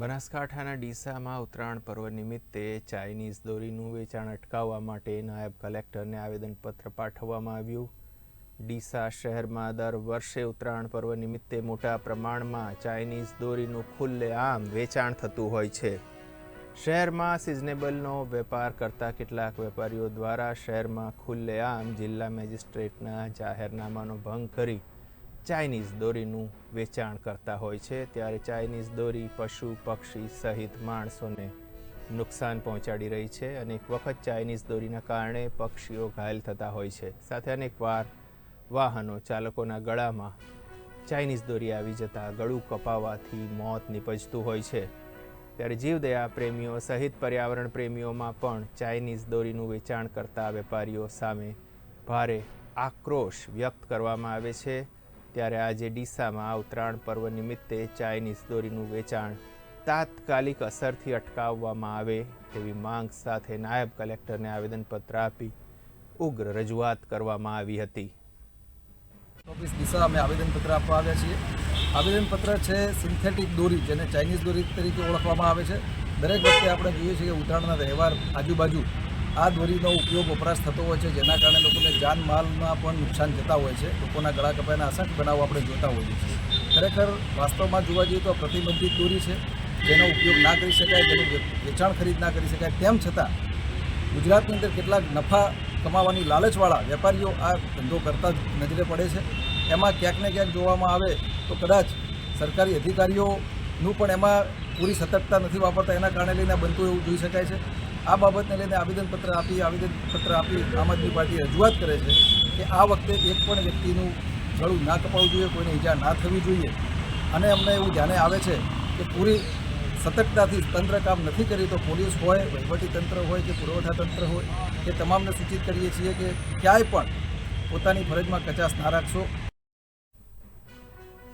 બનાસકાંઠાના ડીસામાં ઉત્તરાયણ પર્વ નિમિત્તે ચાઇનીઝ દોરીનું વેચાણ અટકાવવા માટે નાયબ કલેક્ટરને આવેદનપત્ર પાઠવવામાં આવ્યું. ડીસા શહેરમાં દર વર્ષે ઉત્તરાયણ પર્વ નિમિત્તે મોટા પ્રમાણમાં ચાઇનીઝ દોરીનું ખુલ્લેઆમ વેચાણ થતું હોય છે. શહેરમાં સિઝનેબલનો વેપાર કરતા કેટલાક વેપારીઓ દ્વારા શહેરમાં ખુલ્લેઆમ જિલ્લા મેજિસ્ટ્રેટના જાહેરનામાનો ભંગ કરી ચાઇનીઝ દોરીનું વેચાણ કરતા હોય છે, ત્યારે ચાઇનીઝ દોરી પશુ, પક્ષી સહિત માણસોને નુકસાન પહોંચાડી રહી છે અનેક વખત ચાઇનીઝ દોરીના કારણે પક્ષીઓ ઘાયલ થતા હોય છે. સાથે અનેકવાર વાહનો ચાલકોના ગળામાં ચાઇનીઝ દોરી આવી જતા ગળું કપાવાથી મોત નીપજતું હોય છે. ત્યારે જીવદયા પ્રેમીઓ સહિત પર્યાવરણ પ્રેમીઓમાં પણ ચાઇનીઝ દોરીનું વેચાણ કરતા વેપારીઓ સામે ભારે આક્રોશ વ્યક્ત કરવામાં આવે છે. ત્યારે આજે ડીસામાં ઉત્તરાયણ પર્વ નિમિત્તે ચાઇનીઝ દોરીનું વેચાણ તાત્કાલિક અસરથી અટકાવવામાં આવે તેવી માંગ સાથે નાયબ કલેક્ટરને આવેદનપત્ર આપી ઉગ્ર રજૂઆત કરવામાં આવી હતી. ઓફિસ દિશા અમે આવેદનપત્ર આપવા આવ્યા છીએ. આવેદનપત્ર છે સિન્થેટિક દોરી, જેને ચાઇનીઝ દોરી તરીકે ઓળખવામાં આવે છે. દરેક વખતે આપણે જોઈએ છીએ કે ઉત્તરાયણના તહેવાર આજુબાજુ આ દોરીનો ઉપયોગ વપરાશ થતો હોય છે, જેના કારણે લોકોને જાનમાલમાં પણ નુકસાન જતા હોય છે. લોકોના ગળા કપાયના અસંખ્ય બનાવો આપણે જોતા હોઈએ છીએ. ખરેખર વાસ્તવમાં જોવા જઈએ તો પ્રતિબંધિત દોરી છે, જેનો ઉપયોગ ના કરી શકાય વે- વેચાણ ખરીદ ના કરી શકાય. તેમ છતાં, ગુજરાતની અંદર કેટલાક નફા કમાવાની લાલચવાળા વેપારીઓ આ ધંધો કરતા જ નજરે પડે છે. એમાં ક્યાંક ને ક્યાંક જોવામાં આવે તો કદાચ સરકારી અધિકારીઓનું પણ એમાં પૂરી સતર્કતા નથી વાપરતા. એના કારણે લઈને બનતું એવું જોઈ શકાય છે. આ બાબતને લઈને આવેદનપત્ર આપી આવેદનપત્ર આપી આમ આદમી પાર્ટી રજૂઆત કરે છે કે આ વખતે એક પણ વ્યક્તિનું ગળું ના કપાવવું જોઈએ, કોઈને ઈજા ના થવી જોઈએ. અને અમને એવું ધ્યાને આવે છે કે પૂરી સતર્કતાથી તંત્ર કામ નથી કરી તો પોલીસ હોય તંત્ર હોય કે પુરવઠા તંત્ર હોય, એ તમામને સૂચિત કરીએ છીએ કે ક્યાંય પણ પોતાની ફરજમાં કચાશ ના રાખશો.